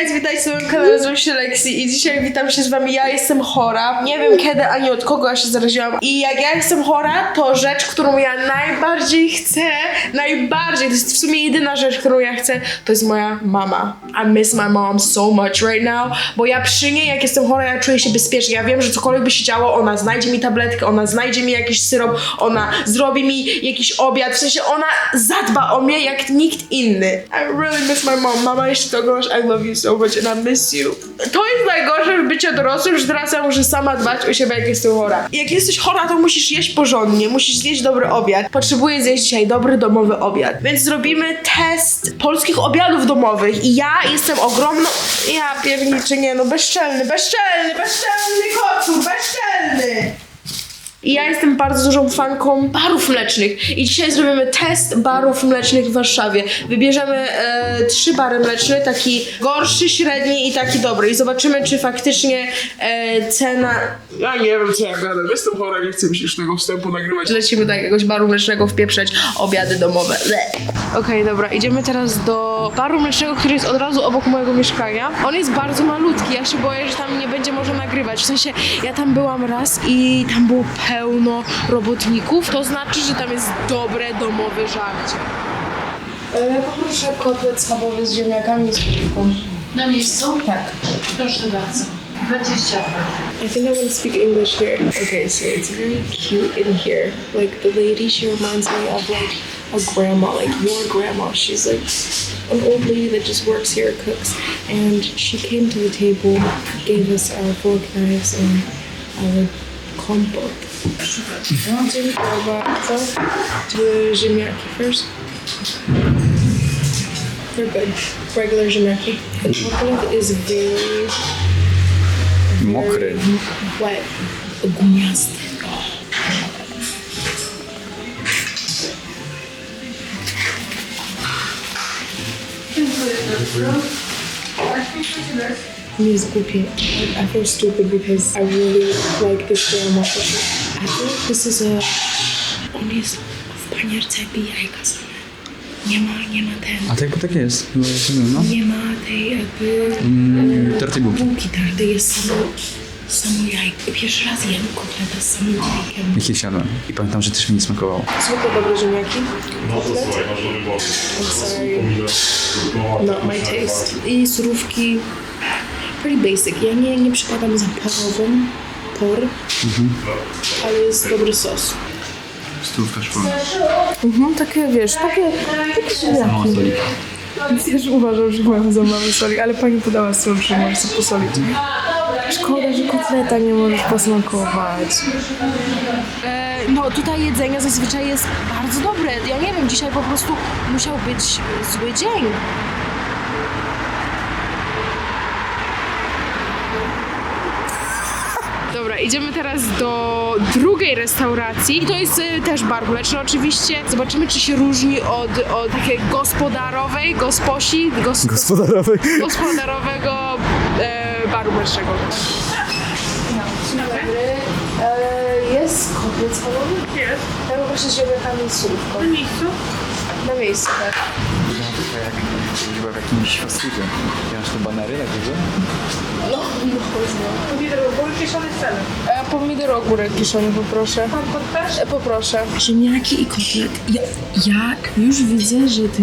guys, witajcie na moim kanale, nazywam się Lexi i dzisiaj witam się z wami, ja jestem chora. Nie wiem kiedy ani od kogo ja się zaraziłam i jak ja jestem chora, to rzecz, którą ja najbardziej chcę, najbardziej, to jest w sumie jedyna rzecz, którą ja chcę, to jest moja mama. I miss my mom so much right now, bo ja przy niej, jak jestem chora, ja czuję się bezpiecznie, ja wiem, że cokolwiek by się działo, ona znajdzie mi tabletkę, ona znajdzie mi jakiś syrop, ona zrobi mi jakiś obiad, w sensie ona zadba o mnie jak nikt inny. I really miss my mom. Mama, jeśli to oglądasz, I love you so much and I miss you. To jest najgorsze w byciu dorosłym, że teraz ja muszę sama dbać o siebie, jak jestem chora. Jak jesteś chora, to musisz jeść porządnie, musisz zjeść dobry obiad. Potrzebuję zjeść dzisiaj dobry domowy obiad. Więc zrobimy test polskich obiadów domowych i ja jestem ogromną... Ja pierniczy, nie no, bezczelny, bezczelny, bezczelny kocur, bezczelny! I ja jestem bardzo dużą fanką barów mlecznych. I dzisiaj zrobimy test barów mlecznych w Warszawie. Wybierzemy e, trzy bary mleczne, taki gorszy, średni i taki dobry. I zobaczymy, czy faktycznie e, cena... Ja nie wiem co ja gadam, jestem chora, nie chcę mi się już tego wstępu nagrywać. Lecimy do jakiegoś baru mlecznego wpieprzeć obiady domowe. Okej, dobra, idziemy teraz do baru mlecznego, który jest od razu obok mojego mieszkania. On jest bardzo malutki, ja się boję, że tam nie będzie można nagrywać. W sensie, ja tam byłam raz i tam było pełno robotników. To znaczy, że tam jest dobre domowe żarcie. E, poproszę kotlet schabowy z ziemniakami i z piwką. Na miejscu? Tak. Proszę bardzo. 20 I think I want to speak English here. Okay, so it's very cute in here. Like the lady, she reminds me of like a grandma, like your grandma. She's like an old lady that just works here, cooks, and she came to the table, gave us our fork knives and our kompot. Dziękuję bardzo. Do ziemniaki first. They're good. Regular ziemniaki. The chocolate is very wet, gumiasty. Mi jest. I feel stupid because I really like this think this is a... On jest w panierce jakby jajka same. Nie ma, nie ma ten... A tak, bo tak jest. No, rozumiem, no. Nie ma tej jakby... Mm, tartej bułki. Bułki tartej jest samo, samo jajko. Pierwszy raz jem kotletę z samym jajkiem. Jak je siadłem. I pamiętam, że też mi nie smakowało. Zwykłe dobre ziemniaki. Kotlet. I'm sorry. Not my taste. I surówki. Pretty basic. Ja nie, nie przypadam za porową. Por. Ale jest dobry sos. Stówka szkoły. Mhm, takie wiesz, takie, takie ziemniaki. Też uważam, że mają za mało soli, ale pani podała sól, że możesz sobie posolić. Szkoda, że kotleta nie możesz posmakować. E, no tutaj jedzenie zazwyczaj jest bardzo dobre. Ja nie wiem, dzisiaj po prostu musiał być zły dzień. Dobra, idziemy teraz do drugiej restauracji. I to jest e, też bar mleczny oczywiście. Zobaczymy, czy się różni od, od takiej gospodarowej, gosposi, gos, Gospodarowy. gospodarowego e, baru mlecznego. Dzień dobry. E, jest kotlet schabowy? Jest, Ja poproszę z ziemniakami i surówką. na miejscu. Na miejscu, tak. Jak chyba w jakimś fast foodzie. Masz te banery na górze? No, można. Pomidor, ogór kieszony z celem. E, pomidor ogórek kiszony poproszę. Pan kot też? E, poproszę. Ziemniaki i kotlet. Ja, ja już widzę, że te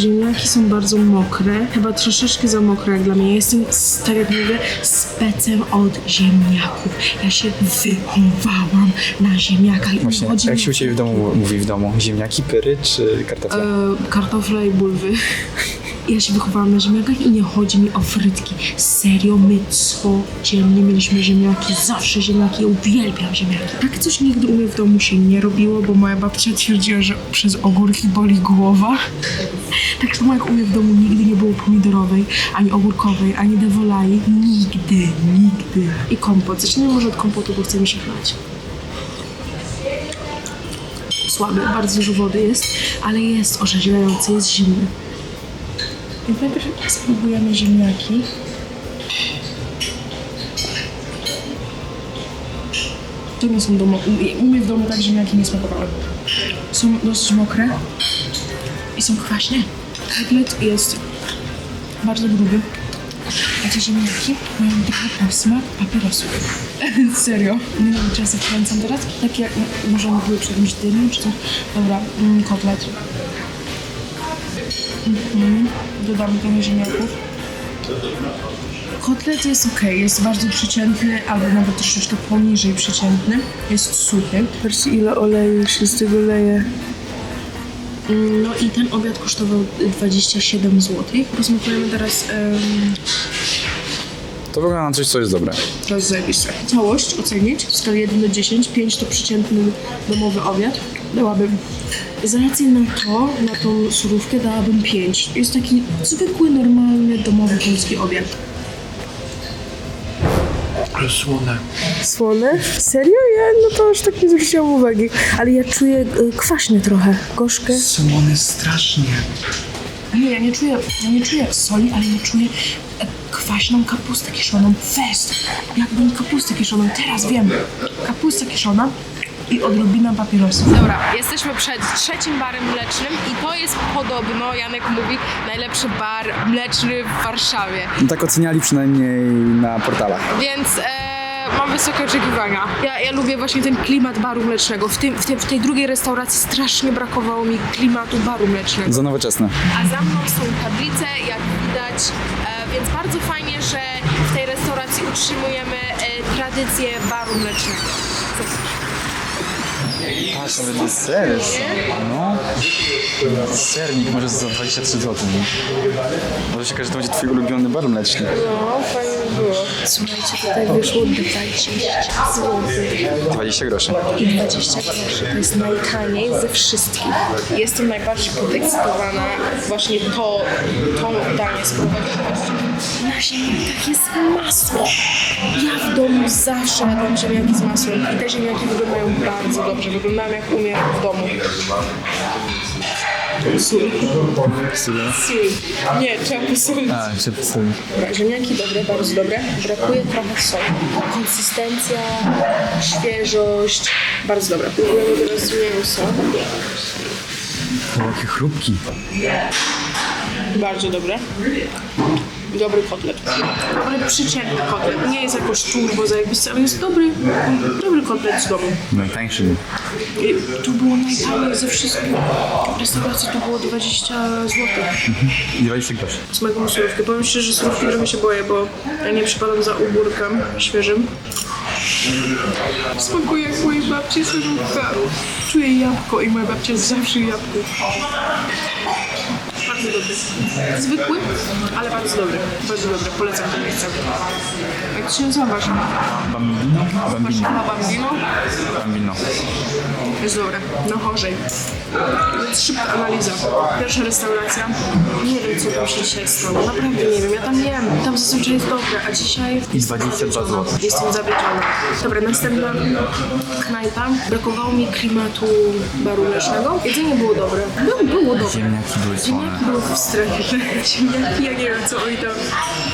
ziemniaki są bardzo mokre. Chyba troszeczkę za mokre jak dla mnie. Ja jestem, tak jak mówię, specem od ziemniaków. Ja się wychowałam na ziemniakach. I Właśnie, jak się u Ciebie w domu mówi w domu? Ziemniaki, pyry czy kartofle? e, kartofle i bulwy. Ja się wychowałam na ziemniakach i nie chodzi mi o frytki. Serio, my codziennie mieliśmy ziemniaki, zawsze ziemniaki, ja uwielbiam ziemniaki. Tak coś nigdy u mnie w domu się nie robiło, bo moja babcia twierdziła, że przez ogórki boli głowa. Tak samo jak u mnie w domu nigdy nie było pomidorowej, ani ogórkowej, ani devolai. Nigdy, nigdy. I kompot. Zacznijmy może od kompotu, bo chcę mi się chlać słaby, bardzo dużo wody jest, ale jest orzeźwiający, jest zimny. Więc najpierw spróbujemy ziemniaki. To nie są domo... U mnie w domu tak ziemniaki nie smakowały. Są dosyć mokre i są kwaśne. Kotlet jest bardzo gruby. Te ziemniaki mają trochę posmak papierosów. Serio. Nie wiem, czy ja się wkręcam teraz. Takie jak m- może one były przy jakimś dyniu, czy coś. Dobra, mm, kotlet. Mhm. Dodamy trochę ziemniaków. Kotlet jest ok, jest bardzo przeciętny, albo nawet troszeczkę poniżej przeciętny. Jest suchy. Patrzcie ile oleju się z tego leje. No i ten obiad kosztował 27 zł. Posmakujemy teraz em, To wygląda na coś, co jest dobre. To jest zajebiste. Całość ocenić w skali 1 do 10. 5 to przeciętny domowy obiad. Dałabym. Z racji na to, na tą surówkę dałabym 5. Jest taki zwykły, normalny, domowy polski obiad. Ale słone. Słone? Serio? Ja no to aż tak nie zwróciłam uwagi. Ale ja czuję y, kwaśny trochę. Gorzkę. Słone strasznie. Nie, ja nie czuję, ja nie czuję soli, ale ja czuję e, kwaśną kapustę kiszoną. Fest! Jakbym kapustę kiszoną. Teraz wiem. Kapusta kiszona i odrobina papierosów. Dobra, jesteśmy przed trzecim barem mlecznym i to jest podobno, Janek mówi, najlepszy bar mleczny w Warszawie. No tak oceniali przynajmniej na portalach. Więc e, mam wysokie oczekiwania. Ja, ja lubię właśnie ten klimat baru mlecznego. W, tym, w, tym, w tej drugiej restauracji strasznie brakowało mi klimatu baru mlecznego. Za nowoczesne. A za mną są tablice, jak widać, e, więc bardzo fajnie, że w tej restauracji utrzymujemy e, tradycję baru mlecznego. Patrz, nawet desery są. No. Sernik może za 23 zł. Może się okaże, że to będzie twój ulubiony bar mleczny. No, fajnie by było. Słuchajcie, tutaj wyszło 20 zł. 20 groszy. i 20 groszy. To jest najtaniej ze wszystkich. Jestem najbardziej podekscytowana właśnie to, to danie spróbować. Na ziemniakach jest masło. Ja w domu zawsze jadłam ziemniaki z masłem i te ziemniaki wyglądają bardzo dobrze. Wyglądam jak umiem w domu. Sól. Sól. Nie, trzeba sól. A, jeszcze sól. Ziemniaki dobre, bardzo dobre. Brakuje trochę soli. Konsystencja, świeżość. Bardzo dobra. Próbujemy teraz mięso. O, jakie chrupki. Bardzo dobre. Dobry kotlet. Ale przeciętny kotlet. Nie jest jakoś turbo zajebisty, ale jest dobry, dobry kotlet z domu. Najtańszy. I tu było najtaniej ze wszystkich restauracji, tu było 20 zł. 20 groszy. Smakują surówkę. Powiem szczerze, że surówki trochę się boję, bo ja nie przypadam za ubórkiem świeżym. Smakuje jak mojej babci surówka. Czuję jabłko i moja babcia zawsze jabłko. Bardzo dobry. Zwykły, ale bardzo dobry. Bardzo dobry. Polecam to miejsce. Jak się nazywa wasza? Bambino? Bambino. Bambino? Bambino. Jest dobre. No chorzej. Więc szybka analiza. Pierwsza restauracja. Nie wiem, co tam się dzisiaj stało. Naprawdę nie wiem. Ja tam jem. Tam zazwyczaj jest dobre, a dzisiaj... I 22 zł. Jestem zawiedziona. Dobra, następna knajpa. Brakowało mi klimatu baru mlecznego. Jedzenie było dobre. No, było dobre. Ziemniaki były słone. Ziemniaki były wstrętne. Ziemniaki, ja nie wiem co oni tam...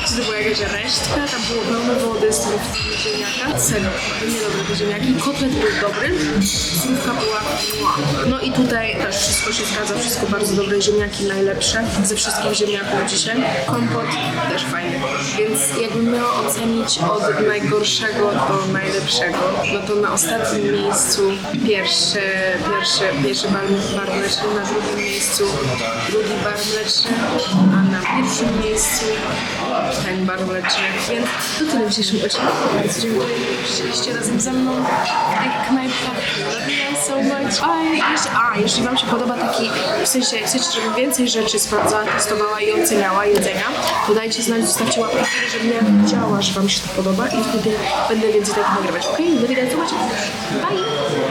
Czy to była jakaś resztka? Tam było pełno wody z tymi ziemniaka. Serio, niedobre te ziemniaki. Kotlet był dobry. Surówka. No i tutaj też wszystko się zgadza. Wszystko bardzo dobre. Ziemniaki najlepsze ze wszystkich ziemniaków dzisiaj. Kompot też fajny. Więc jakbym miała ocenić od najgorszego do najlepszego, no to na ostatnim miejscu pierwszy, pierwszy, pierwszy bar, bar mleczny, na drugim miejscu drugi bar mleczny, Więc to tyle w dzisiejszym odcinku. Bardzo dziękuję, że siedzieliście razem ze mną w tych knajpkach. Love you so much. A, jeśli Wam się podoba taki, w sensie chcecie, żebym więcej rzeczy sprawdzała, testowała i oceniała jedzenia, to dajcie znać, zostawcie łapkę, żebym ja widziała, że Wam się to podoba i wtedy będę więcej takich nagrywać. Okej, okay? do widzenia, zobaczymy. Bye!